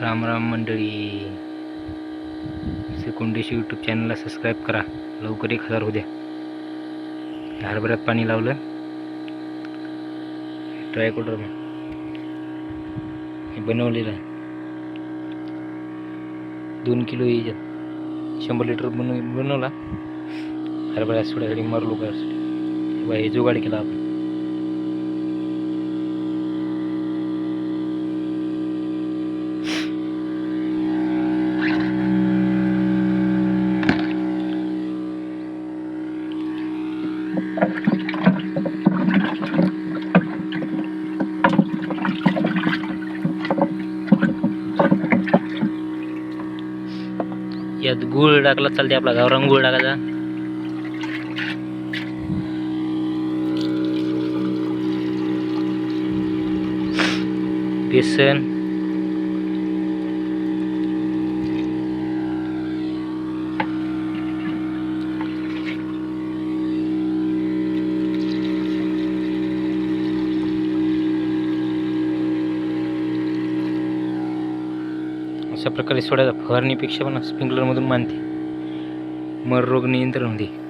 राम राम मंडळी. सेकुंडेशी यूट्यूब चॅनलला सबस्क्राईब करा. लवकर एक हजार होऊ द्या. हरभऱ्यात पाणी लावलं. ट्रायकोडर हे बनवलेलं आहे. दोन किलो याच्यात शंभर लिटर बनव बनवला. हरभऱ्या सोड्यासाठी मरलो का हे जुगाड केला आपण. यात गुळ टाकला चालते आपला गावरान गुळ टाकायचा. बेसन. अशा प्रकारे सोड्याचा फवारणीपेक्षा पण स्प्रिंकलरमधून मानते. मर रोग नियंत्रण होते.